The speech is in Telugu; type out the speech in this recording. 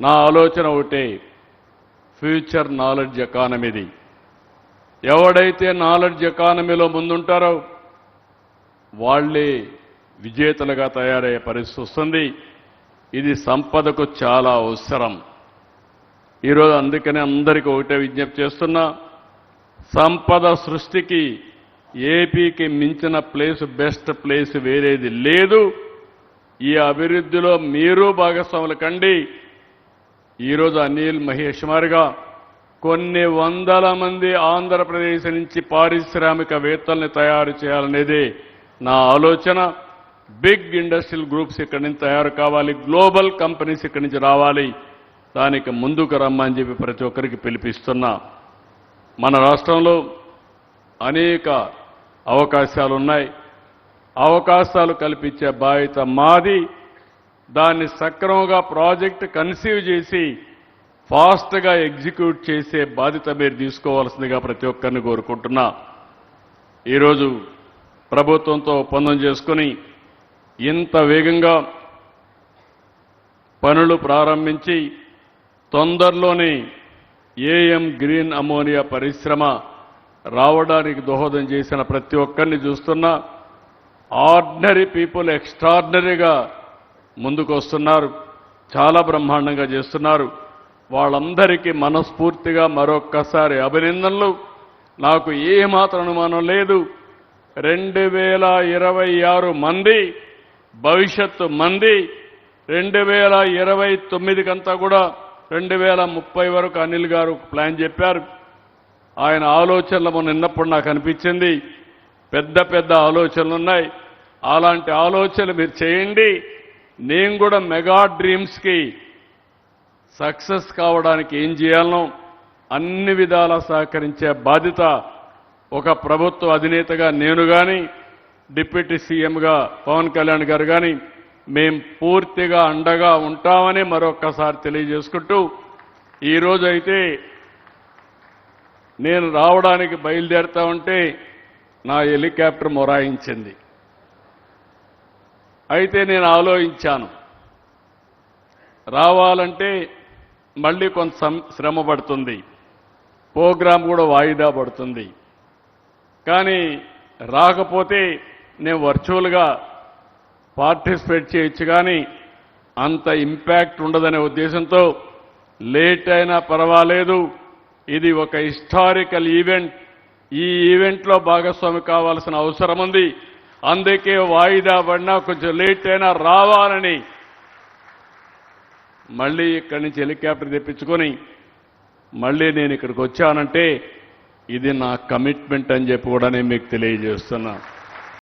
నా ఆలోచన ఒకటే ఫ్యూచర్ నాలెడ్జ్ ఎకానమీది. ఎవడైతే నాలెడ్జ్ ఎకానమీలో ముందుంటారో వాళ్ళే విజేతలుగా తయారయ్యే పరిస్థితి వస్తుంది. ఇది సంపదకు చాలా అవసరం. ఈరోజు అందుకనే అందరికీ ఒకటే విజ్ఞప్తి చేస్తున్నా సంపద సృష్టికి ఏపీకి మించిన ప్లేస్ బెస్ట్ ప్లేస్ వేరేది లేదు. ఈ అభివృద్ధిలో మీరు భాగస్వాములు కండి. ఈరోజు అనిల్ మహేష్ మారిగా కొన్ని వందల మంది ఆంధ్రప్రదేశ్ నుంచి పారిశ్రామికవేత్తల్ని తయారు చేయాలనేది నా ఆలోచన. బిగ్ ఇండస్ట్రియల్ గ్రూప్స్ ఇక్కడి నుంచి తయారు కావాలి. గ్లోబల్ కంపెనీస్ ఇక్కడి నుంచి రావాలి. దానికి ముందుకు రమ్మని చెప్పి ప్రతి ఒక్కరికి పిలిపిస్తున్నా. మన రాష్ట్రంలో అనేక అవకాశాలు ఉన్నాయి అవకాశాలు కల్పించే బాధ్యత మాది. దాన్ని సక్రమంగా ప్రాజెక్ట్ కన్సీవ్ చేసి ఫాస్ట్గా ఎగ్జిక్యూట్ చేసే బాధ్యత మీరు తీసుకోవాల్సిందిగా ప్రతి ఒక్కరిని కోరుకుంటున్నా. ఈరోజు ప్రభుత్వంతో ఒప్పందం చేసుకుని ఇంత వేగంగా పనులు ప్రారంభించి తొందరలోనే ఏఎం గ్రీన్ అమోనియా పరిశ్రమ రావడానికి దోహదం చేసిన ప్రతి ఒక్కరిని చూస్తున్నా. ఆర్డినరీ పీపుల్ ఎక్స్ట్రాడినరీగా ముందుకు వస్తున్నారు చాలా బ్రహ్మాండంగా చేస్తున్నారు. వాళ్ళందరికీ మనస్ఫూర్తిగా మరొక్కసారి అభినందనలు. నాకు ఏమాత్రం అనుమానం లేదు. రెండు వేల ఇరవై ఆరు మంది భవిష్యత్తు మంది రెండు వేల ఇరవై తొమ్మిదికంతా కూడా రెండు వేల ముప్పై వరకు అనిల్ గారు ప్లాన్ చెప్పారు. ఆయన ఆలోచనలు మొన్న నిన్నప్పుడు నాకు అనిపించింది. పెద్ద పెద్ద ఆలోచనలు ఉన్నాయి అలాంటి ఆలోచనలు మీరు చేయండి. నేను కూడా మెగా డ్రీమ్స్కి సక్సెస్ కావడానికి ఏం చేయాలనో అన్ని విధాల సహకరించే బాధ్యత ఒక ప్రభుత్వ అధినేతగా నేను కానీ డిప్యూటీ సీఎంగా పవన్ కళ్యాణ్ గారు కానీ మేం పూర్తిగా అండగా ఉంటామని మరొక్కసారి తెలియజేసుకుంటూ ఈరోజైతే నేను రావడానికి బయలుదేరుతా ఉంటే నా హెలికాప్టర్ మొరాయించింది. అయితే నేను ఆలోచించాను. రావాలంటే మళ్ళీ కొంత సం- శ్రమ పడుతుంది. ప్రోగ్రాం కూడా వాయిదా పడుతుంది. కానీ రాకపోతే నేను వర్చువల్గా పార్టిసిపేట్ చేయొచ్చు కానీ అంత ఇంపాక్ట్ ఉండదనే ఉద్దేశంతో లేట్ అయినా పర్వాలేదు. ఇది ఒక హిస్టారికల్ ఈవెంట్. ఈ ఈవెంట్లో భాగస్వామి కావాల్సిన అవసరం ఉంది అందుకే వాయిదా పడినా కొంచెం లేట్ అయినా రావాలని మళ్ళీ ఇక్కడి నుంచి హెలికాప్టర్ తెప్పించుకొని మళ్ళీ నేను ఇక్కడికి వచ్చానంటే ఇది నా కమిట్మెంట్ అని చెప్పి కూడా నేను మీకు తెలియజేస్తున్నాను